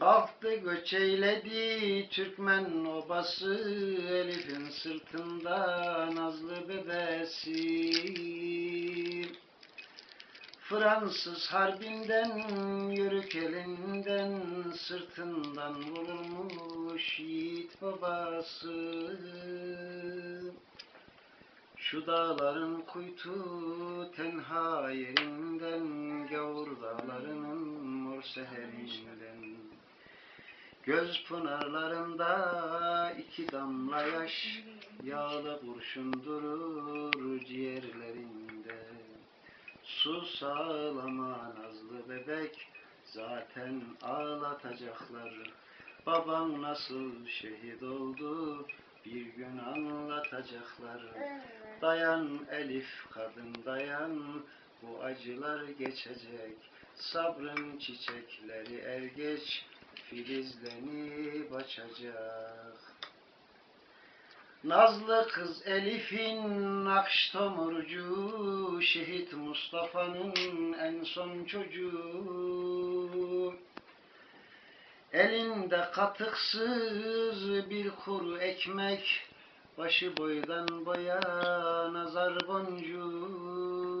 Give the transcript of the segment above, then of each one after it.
Kalktı göç eyledi Türkmen obası Elif'in sırtında nazlı bebesi. Fransız harbinden yörük elinden sırtından vurulmuş yiğit babası. Şu dağların kuytu tenha yerinden Gavur dağlarının mor seherinden Göz pınarlarında iki damla yaş Yağlı kurşun durur ciğerlerinde. Su sağlama nazlı bebek Zaten ağlatacaklar. Babam nasıl şehit oldu Bir gün anlatacaklar. Dayan Elif kadın dayan Bu acılar geçecek. Sabrın çiçekleri er geç Filizlenip açacak Nazlı kız Elif'in nakş tomurcu Şehit Mustafa'nın en son çocuğu. Elinde katıksız bir kuru ekmek Başı boydan boya nazar boncuğu.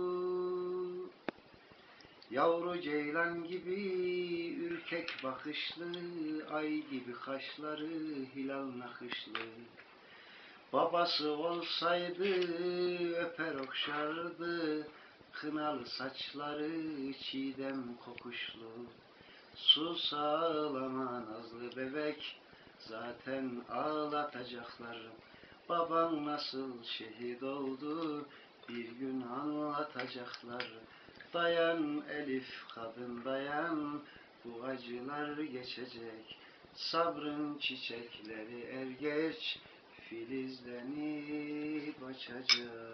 Yavru ceylan gibi ürkek bakışlı Ay gibi kaşları hilal nakışlı. Babası olsaydı öper okşardı. Kınalı saçları çiğdem kokuşlu. Su sağlama nazlı bebek Zaten ağlatacaklar. Baban nasıl şehit oldu Bir gün anlatacaklar. Dayan Elif kadın dayan Bu acılar geçecek. Sabrın çiçekleri er geç. Filizlenip açacak